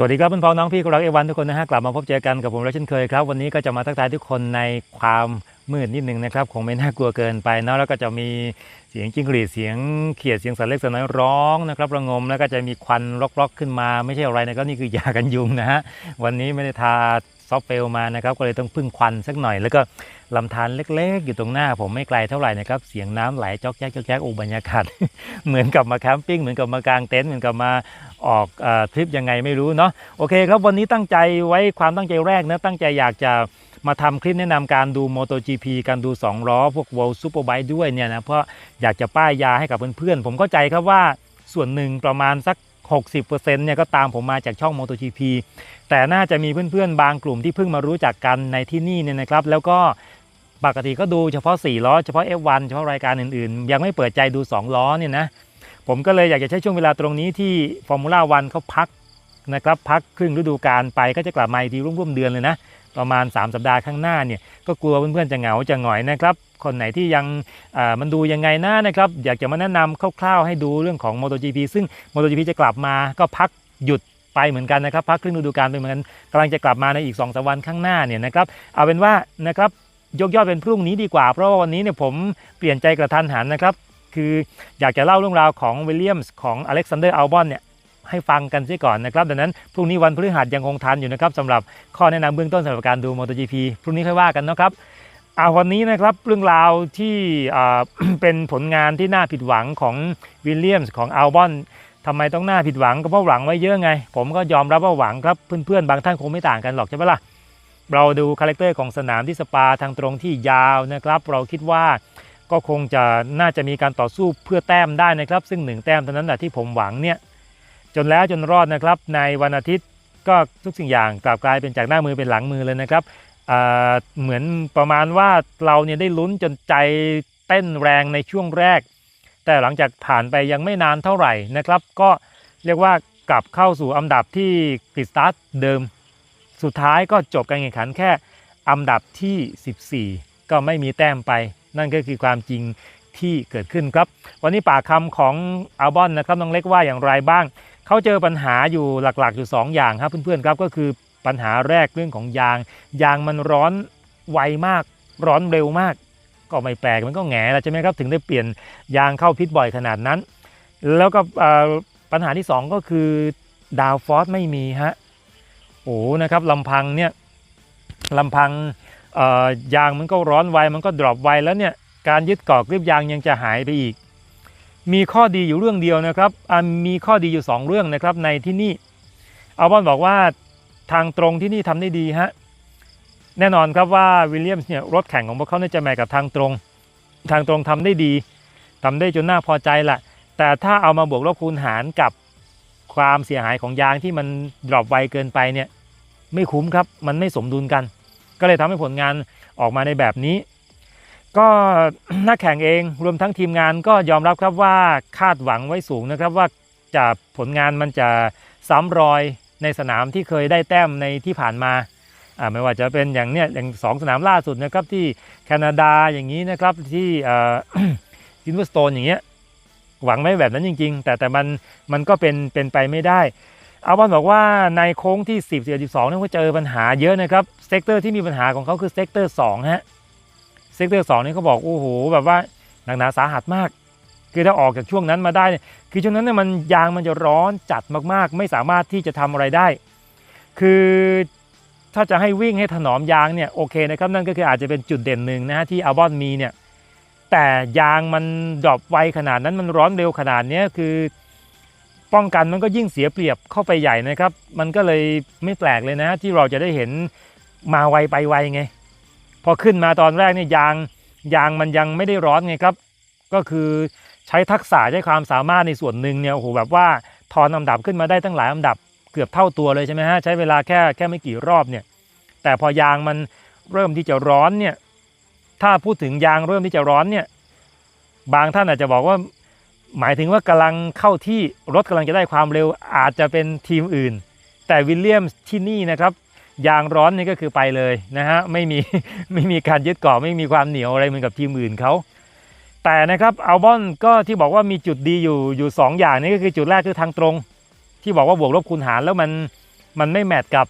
สวัสดีครับเพื่อนพ้องน้องพี่ก็รักเอวันทุกคนนะฮะกลับมาพบเจอกันกับผมและเช่นเคยครับ วันนี้ก็จะมาทักทายทุกคนในความมืดนิดนึงนะครับคงไม่น่ากลัวเกินไปเนาะแล้วก็จะมีเสียงจิ้งหรีดเสียงเขียดเสียงสัตว์เล็กสัตว์น้อยร้องนะครับระงมแล้วก็จะมีควันรอกๆขึ้นมา ไม่ใช่อะไรนะครับนี่คือยากันยุงนะฮะวันนี้ไม่ได้ทา ซอฟเฟลมานะครับก็เลยต้องพึ่งควันสักหน่อย แล้วก็ลำธารเล็กๆ อยู่ตรงหน้าผมไม่ไกลเท่าไหร่นะครับเสียงน้ำไหลจอกแจ๊กจอกแจ๊กโอ้บรรยากาศเหมือนกับมาแคมปิ้งเหมือนกับมากางเต็นท์เหมือนกับมาออกอทริปยังไงไม่รู้เนาะโอเคครับวันนี้ตั้งใจไว้ความตั้งใจแรกนะตั้งใจอยากจะมาทำคลิปแนะนำการดู MotoGP การดู 2 ล้อ พวก World Superbike ด้วยเนี่ยนะเพราะอยากจะป้ายยาให้กับเพื่อนๆผมเข้าใจครับว่าส่วนหนึ่งประมาณสัก 60%เนี่ยก็ตามผมมาจากช่อง MotoGP แต่น่าจะมีเพื่อนๆ บางกลุ่มที่เพิ่งมารู้จักกันในที่นี่เนี่ยนะครับ แล้วก็ปกติก็ดูเฉพาะ 4 ล้อ เฉพาะ F1 เฉพาะรายการอื่นๆ ยังไม่เปิดใจดู 2 ล้อเนี่ยนะ ผมก็เลยอยากจะใช้ช่วงเวลาตรงนี้ที่ฟอร์มูล่าวันเขาพักนะครับ พักครึ่งฤดูกาลไปก็จะกลับมาอีกทีร่วมๆเดือนเลยนะ ประมาณ 3 สัปดาห์ข้างหน้าเนี่ยก็กลัวเพื่อนๆจะเหงาจะหงอยนะครับ คนไหนที่ยังมันดูยังไงนะนะครับ อยากจะมาแนะนำคร่าวๆ ให้ดูเรื่องของ MotoGP ซึ่ง MotoGP จะกลับมาก็พักหยุดไปเหมือนกันนะครับพักครึ่งฤดูกาลไปเหมือนกันกำลังจะกลับมาในอีก2อสวันข้างหน้าเนี่ยนะครับเอาเป็นว่านะครับยกยอดเป็นพรุ่งนี้ดีกว่า เพราะว่าวันนี้เนี่ยผมเปลี่ยนใจกระทันหันนะครับ คืออยากจะเล่าเรื่องราวของวิลเลียมส์ของอเล็กซานเดอร์อัลบอนเนี่ย ให้ฟังกันเสียก่อนนะครับดังนั้นพรุ่งนี้วันพฤหัสยังคงทันอยู่นะครับสำหรับข้อแนะนำเบื้องต้นสำหรับการดู MotoGP พรุ่งนี้ค่อยว่ากันนะครับเอาวันนี้นะครับเรื่องราวที่เป็นผลงานที่น่าผิดหวังของวิลเลียมส์ของอัลบอนทำไมต้องน่าผิดหวังก็เพราะหวังไว้เยอะไง ผมก็ยอมรับว่าหวังครับเพื่อนๆ บางท่านคงไม่ต่างกันหรอกใช่ไหมล่ะเราดูคาแรคเตอร์ของสนามที่สปาทางตรงที่ยาวนะครับ เราคิดว่าก็คงจะน่าจะมีการต่อสู้เพื่อแต้มได้นะครับ ซึ่งหนึ่งแต้มเท่านั้นแหละที่ผมหวังเนี่ย จนแล้วจนรอดนะครับ ในวันอาทิตย์ก็ทุกสิ่งอย่างกลับกลายเป็นจากหน้ามือเป็นหลังมือเลยนะครับเหมือนประมาณว่าเราเนี่ยได้ลุ้นจนใจเต้นแรงในช่วงแรก แต่หลังจากผ่านไปยังไม่นานเท่าไหร่นะครับ ก็เรียกว่ากลับเข้าสู่อันดับที่ติดสตาร์ทเดิม สุดท้ายก็จบการแข่งขันแค่อันดับที่ 14 ก็ไม่มีแต้มไป นั่นก็คือความจริงที่เกิดขึ้นครับ วันนี้ปากคำของอัลบอนนะครับน้องเล็กว่าอย่างไรบ้าง เขาเจอปัญหาอยู่หลักๆ อยู่ 2 อย่างครับเพื่อนๆครับก็คือปัญหาแรกเรื่องของยาง ยางมันร้อนไวมาก ร้อนเร็วมาก ก็ไม่แปลกมันก็แหงแล้วใช่ไหมครับถึงได้เปลี่ยนยางเข้าพิษบ่อยขนาดนั้น แล้วก็ปัญหาที่ 2 ก็คือดาวฟอสไม่มีฮะโอ้นะครับลำพังเนี่ยลำพังยางมันก็ร้อนไวมันก็ดรอปไวแล้วเนี่ยการยึดเกาะกริบยางยังจะหายไปอีก มีข้อดีอยู่เรื่องเดียวนะครับมีข้อดีอยู่ 2 เรื่องนะครับในที่นี่อัลบอนบอกว่าทางตรงที่นี่ทำได้ดีฮะแน่นอนครับว่าวิลเลียมส์เนี่ยรถแข่งของพวกเขาเนี่ยจะแมกับทางตรง ทางตรงทำได้ดีทำได้จนน่าพอใจแหละแต่ถ้าเอามาบวกลบคูณหารกับความเสียหายของยางที่มันดรอปไวเกินไปเนี่ยไม่คุ้มครับมันไม่สมดุลกัน ก็เลยทำให้ผลงานออกมาในแบบนี้ ก็นักแข่งเองรวมทั้งทีมงานก็ยอมรับครับว่าคาดหวังไว้สูงนะครับว่าจะผลงานมันจะซ้ำรอยในสนามที่เคยได้แต้มในที่ผ่านมาไม่ว่าจะเป็นอย่างเนี้ยอย่างสองสนามล่าสุดนะครับที่แคนาดาอย่างนี้นะครับที่เอ่อซินเวอร์สโตนอย่างเงี้ยหวังไม่แบบนั้นจริง ๆ แต่แต่มันมันก็เป็นเป็นไปไม่ได้อาบอนบอกว่าในโค้งที่ 10 12เนี่ยเขาเจอปัญหาเยอะนะครับเซกเตอร์ที่มีปัญหาของเขาคือเซกเตอร์2ฮะ เซกเตอร์2นี่เขาบอกโอ้โหแบบว่าหนักหนาสาหัสมาก คือถ้าออกจากช่วงนั้นมาได้เนี่ยคือช่วงนั้นเนี่ยมันยางมันจะร้อนจัดมากๆ ไม่สามารถที่จะทำอะไรได้ คือถ้าจะให้วิ่งให้ถนอมยางเนี่ยโอเคนะครับนั่นก็คืออาจจะเป็นจุดเด่นหนึ่งนะฮะที่อัลบอนมีเนี่ยแต่ยางมันดรอปไวขนาดนั้นมันร้อนเร็วขนาดนี้คือ ป้องกันมันก็ยิ่งเสียเปรียบเข้าไปใหญ่นะครับ มันก็เลยไม่แปลกเลยนะที่เราจะได้เห็นมาไวไปไวไง อขึ้นมาตอนแรกเนี่ยยางยางมันยังไม่ได้ร้อนไงครับ ก็คือใช้ทักษะใช้ความสามารถในส่วนหนึ่งเนี่ยโอ้โหแบบว่าทอนอันดับขึ้นมาได้ตั้งหลายอันดับเกือบเท่าตัวเลยใช่ไหมฮะใช้เวลาแค่แค่ไม่กี่รอบเนี่ย แต่พอยางมันเริ่มที่จะร้อนเนี่ยถ้าพูดถึงยางเริ่มที่จะร้อนเนี่ยบางท่านอาจจะบอกว่าหมายถึงว่ากำลังเข้าที่รถกำลังจะได้ความเร็วอาจจะเป็นทีมอื่น แต่วิลเลียมที่นี่นะครับ ยางร้อนนี่ก็คือไปเลยนะฮะไม่มีไม่มีการยึดเกาะไม่มีความเหนียวอะไรเหมือนกับทีมอื่นเขาแต่นะครับอัลบอนก็ที่บอกว่ามีจุดดีอยู่อยู่สองอย่างนี้ก็คือจุดแรกคือทางตรง ที่บอกว่าบวกลบคูณหารแล้วมันมันไม่แมทกับ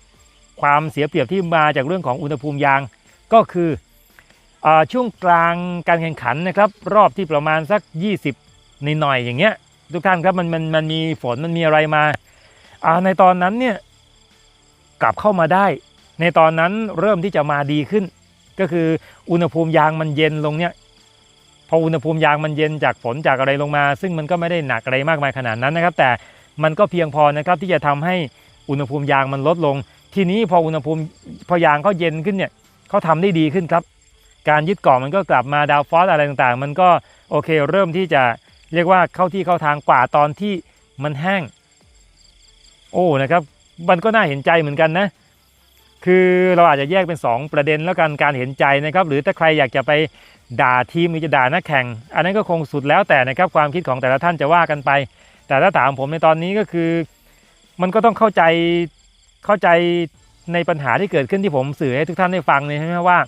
ความเสียเปรียบที่มาจากเรื่องของอุณหภูมิยางก็คืออช่วงกลางการแข่งขันนะครับรอบที่ประมาณสัก 20นิดหน่อยๆอย่างเงี้ยทุกท่านครับมันมันมันมีฝนมันมีอะไรมาในตอนนั้นเนี่ย กลับเข้ามาได้ ในตอนนั้นเริ่มที่จะมาดีขึ้น ก็คืออุณหภูมิยางมันเย็นลงเนี่ยพออุณหภูมิยางมันเย็นจากฝนจากอะไรลงมา ซึ่งมันก็ไม่ได้หนักอะไรมากมายขนาดนั้นนะครับ แต่มันก็เพียงพอนะครับที่จะทำให้อุณหภูมิยางมันลดลง ทีนี้พออุณหภูมิพอยางเขาเย็นขึ้นเนี่ยเขาทำได้ดีขึ้นครับ การยึดเกาะมันก็กลับมาดาวฟอสอะไรต่างๆ มันก็โอเคเริ่มที่จะเรียกว่าเข้าที่เข้าทางกว่าตอนที่มันแห้ง โอ้นะครับ มันก็น่าเห็นใจเหมือนกันนะ คือเราอาจจะแยกเป็น 2 ประเด็นแล้วกันการเห็นใจนะครับ หรือถ้าใครอยากจะไปด่าทีมหรือจะด่านักแข่ง อันนั้นก็คงสุดแล้วแต่นะครับความคิดของแต่ละท่านจะว่ากันไป แต่ถ้าถามผมในตอนนี้ก็คือ มันก็ต้องเข้าใจเข้าใจในปัญหาที่เกิดขึ้นที่ผมสื่อให้ทุกท่านได้ฟังเนี่ยใช่ไหมว่า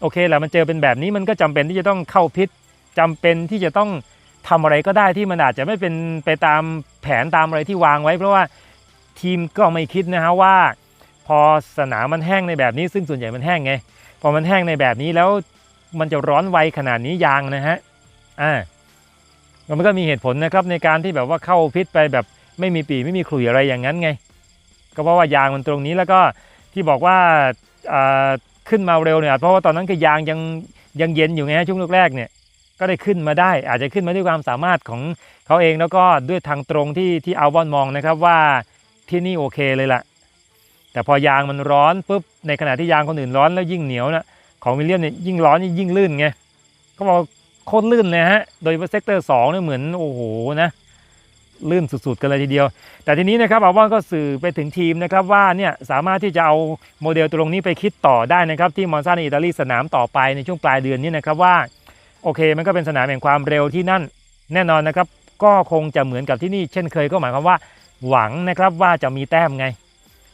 โอเคแหละมันเจอเป็นแบบนี้มันก็จำเป็นที่จะต้องเข้าพิษจำเป็นที่จะต้องทำอะไรก็ได้ที่มันอาจจะไม่เป็นไปตามแผนตามอะไรที่วางไว้ เพราะว่า ทีมก็ไม่คิดนะฮะว่า พอสนามมันแห้งในแบบนี้ ซึ่งส่วนใหญ่มันแห้งไง พอมันแห้งในแบบนี้แล้วมันจะร้อนไวขนาดนี้ยางนะฮะอ่ามันก็มีเหตุผลนะครับในการที่แบบว่าเข้าพิษไปแบบไม่มีปีไม่มีขลุ่ยอะไรอย่างนั้นไง ก็เพราะว่ายางมันตรงนี้แล้วก็ที่บอกว่าขึ้นมาเร็วเนี่ยเพราะว่าตอนนั้นคือยางยังยังเย็นอยู่ไงช่วงแรกๆเนี่ยก็ได้ขึ้นมาได้ อาจจะขึ้นมาด้วยความสามารถของเขาเองแล้วก็ด้วยทางตรงที่ที่อัลบอนมองนะครับว่า ที่นี่โอเคเลยล่ะ แต่พอยางมันร้อนปุ๊บในขณะที่ยางคนอื่นร้อนแล้วยิ่งเหนียวนะของวิลเลียมเนี่ยยิ่งร้อนยิ่งลื่นไงเขาบอกโคตรลื่นเลยฮะโดยเฉพาะเซกเตอร์สองเนี่ยเหมือนโอ้โหนะลื่นสุดๆกันเลยทีเดียว แต่ทีนี้นะครับอัลบอนก็สื่อไปถึงทีมนะครับว่าเนี่ยสามารถที่จะเอาโมเดลตรงนี้ไปคิดต่อได้นะครับที่มอนซาในอิตาลีสนามต่อไปในช่วงปลายเดือนนี้นะครับว่าโอเคมันก็เป็นสนามแห่งความเร็วที่นั่น แน่นอนนะครับก็คงจะเหมือนกับที่นี่เช่นเคยก็หมายความว่า หวังนะครับว่าจะมีแต้มไง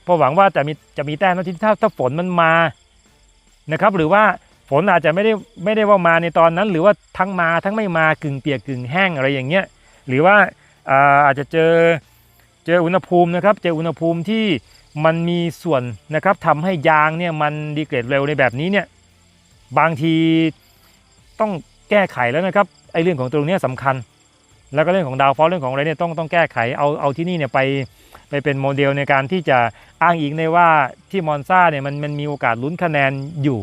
เพราะหวังว่าจะมีจะมีแต้มแล้วทีถ้าถ้าฝนมันมานะครับ หรือว่าฝนอาจจะไม่ได้ไม่ได้ว่ามาในตอนนั้น หรือว่าทั้งมาทั้งไม่มากึ่งเปียกกึ่งแห้งอะไรอย่างเงี้ยหรือว่าอาอาจจะเจอเจออุณหภูมินะครับ เจออุณหภูมิที่มันมีส่วนนะครับทำให้ยางเนี่ยมันดีเกรดเร็วในแบบนี้เนี่ยบางทีต้องแก้ไขแล้วนะครับไอ้เรื่องของตรงเนี้ยสำคัญ แล้วก็เรื่องของดาวฟอลเรื่องของอะไรเนี่ยต้องต้องแก้ไขเอาเอาที่นี่เนี่ยไปไปเป็นโมเดลในการที่จะอ้างอิงในว่าที่มอนซาเนี่ยมันมันมีโอกาสลุ้นคะแนนอยู่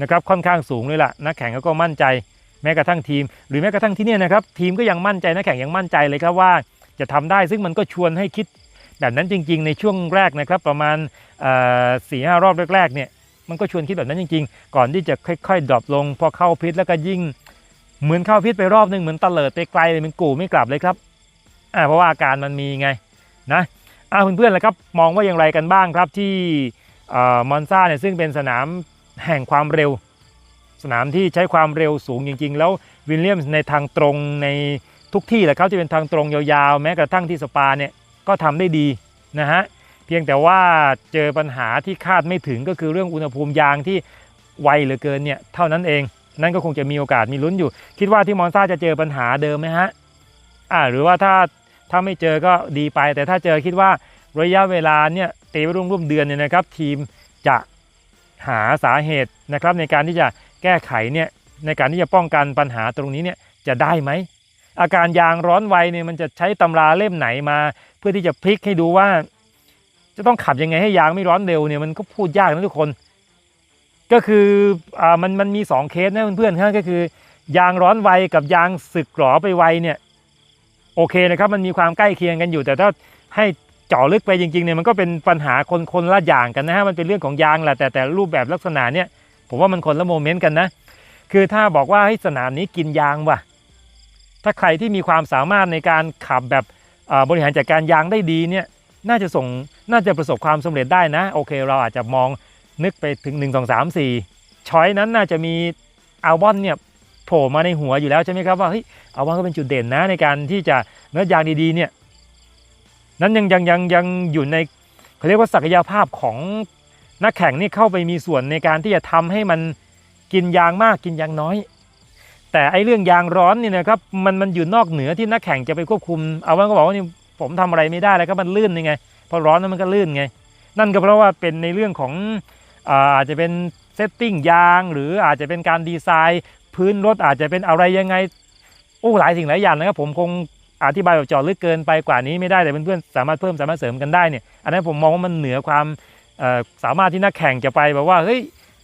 นะครับค่อนข้างสูงเลยล่ะนักแข่งเขาก็มั่นใจแม้กระทั่งทีม หรือแม้กระทั่งที่เนี่ยนะครับทีมก็ยังมั่นใจนักแข่งยังมั่นใจเลยครับว่าจะทำได้ซึ่งมันก็ชวนให้คิดแบบนั้นจริง ๆ ในช่วงแรกนะครับประมาณสี่ห้ารอบแรกๆเนี่ยมันก็ชวนคิดแบบนั้นจริง ๆ ก่อนที่จะค่อยๆดรอปลง พอเข้าพิษแล้วก็ยิ่ง เหมือนเข้าพิษไปรอบนึงเหมือนตะเลิดไปไกลเลยมันกู่ไม่กลับเลยครับอ่าเพราะว่าอาการมันมีไงนะอ่าเพื่อนๆเลยครับมองว่าอย่างไรกันบ้างครับที่มอนซาเนี่ยซึ่งเป็นสนามแห่งความเร็ว สนามที่ใช้ความเร็วสูงจริง ๆ แล้ววิลเลียมในทางตรงในทุกที่แหละครับที่เป็นทางตรงยาวๆ แม้กระทั่งที่สปาเนี่ยก็ทำได้ดีนะฮะเพียงแต่ว่าเจอปัญหาที่คาดไม่ถึงก็คือเรื่องอุณหภูมิยางที่ไวเหลือเกินเนี่ยเท่านั้นเอง นั่นก็คงจะมีโอกาสมีลุ้นอยู่ คิดว่าที่มอนซาจะเจอปัญหาเดิมไหมฮะอ่าหรือว่าถ้าถ้าไม่เจอก็ดีไป แต่ถ้าเจอคิดว่าระยะเวลาเนี่ยตีไปร่วมๆเดือนเนี่ยนะครับ ทีมจะหาสาเหตุนะครับ ในการที่จะแก้ไขเนี่ยในการที่จะป้องกันปัญหาตรงนี้เนี่ยจะได้ไหมอาการยางร้อนไวเนี่ยมันจะใช้ตำราเล่มไหนมา เพื่อที่จะพลิกให้ดูว่า จะต้องขับยังไงให้ยางไม่ร้อนเร็วเนี่ยมันก็พูดยากนะทุกคน ก็คืออ่ามันมันมี 2 เคสนะเพื่อนๆครับก็คือ ยางร้อนไวกับยางสึกหรอไปไวเนี่ยโอเคนะครับมันมีความใกล้เคียงกันอยู่ แต่ถ้าให้เจาะลึกไปจริงๆเนี่ยมันก็เป็นปัญหาคนคนละอย่างกันนะฮะมันเป็นเรื่องของยางแหละแต่แต่รูปแบบลักษณะเนี่ยผมว่ามันคนละโมเมนต์กันนะ คือถ้าบอกว่าให้สนามนี้กินยางว่ะ ถ้าใครที่มีความสามารถในการขับแบบบริหารจัดการยางได้ดีเนี่ยน่าจะส่งน่าจะประสบความสำเร็จได้นะ โอเค เราอาจจะมอง นึกไปถึง 1 2 3 4ช้อยนั้นน่าจะมีอัลบอนเนี่ยโผล่มาในหัวอยู่แล้วใช่ไหมครับว่าเฮ้ยอัลบอนก็เป็นจุดเด่นนะในการที่จะเนื้อยางดีๆเนี่ยนั้นยังยังยังยังอยู่ในเขาเรียกว่าศักยภาพของนักแข่งนี่เข้าไปมีส่วนในการที่จะทำให้มันกินยางมากกินยางน้อย แต่ไอ้เรื่องยางร้อนนี่นะครับมันมันอยู่นอกเหนือที่นักแข่งจะไปควบคุมเอาวันก็บอกว่านี่ผมทำอะไรไม่ได้แล้วก็มันลื่นยังไงพอร้อนแล้วมันก็ลื่นไง นั่นก็เพราะว่าเป็นในเรื่องของ อาจจะเป็นเซตติ้งยาง หรืออาจจะเป็นการดีไซน์ พื้นรถอาจจะเป็นอะไรยังไงโอ้หลายสิ่งหลายอย่างนะครับผมคงอธิบายแบบจาะลึกเกินไปกว่านี้ไม่ได้แต่เพื่อนๆสามารถเพิ่มสามารถเสริมกันได้เนี่ยอันนั้นผมมองว่ามันเหนือความสามารถที่นักแข่งจะไปแบบว่าเฮ้ย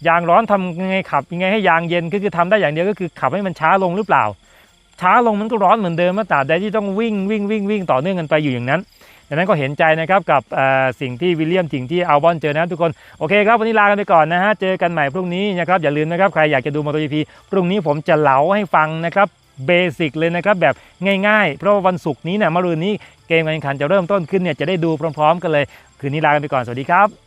ยางร้อนทำยังไงขับยังไงให้ยางเย็นก็คือทำได้อย่างเดียวก็คือขับให้มันช้าลงหรือเปล่า ช้าลงมันก็ร้อนเหมือนเดิมมาตราบใดที่ต้องวิ่งวิ่งวิ่งวิ่งต่อเนื่องกันไปอยู่อย่างนั้น ดังนั้นก็เห็นใจนะครับกับสิ่งที่วิลเลียมสิ่งที่อัลบอนเจอนะครับทุกคนโอเคครับวันนี้ลากันไปก่อนนะฮะเจอกันใหม่พรุ่งนี้นะครับอย่าลืมนะครับใครอยากจะดูมอเตอร์จีพีพรุ่งนี้ผมจะเล่าให้ฟังนะครับเบสิกเลยนะครับแบบง่ายๆ เพราะว่าวันศุกร์นี้เนี่ยมะรืนนี้เกมการแข่งขันจะเริ่มต้นขึ้นเนี่ยจะได้ดูพร้อมๆ กันเลย คืนนี้ลากันไปก่อนสวัสดีครับ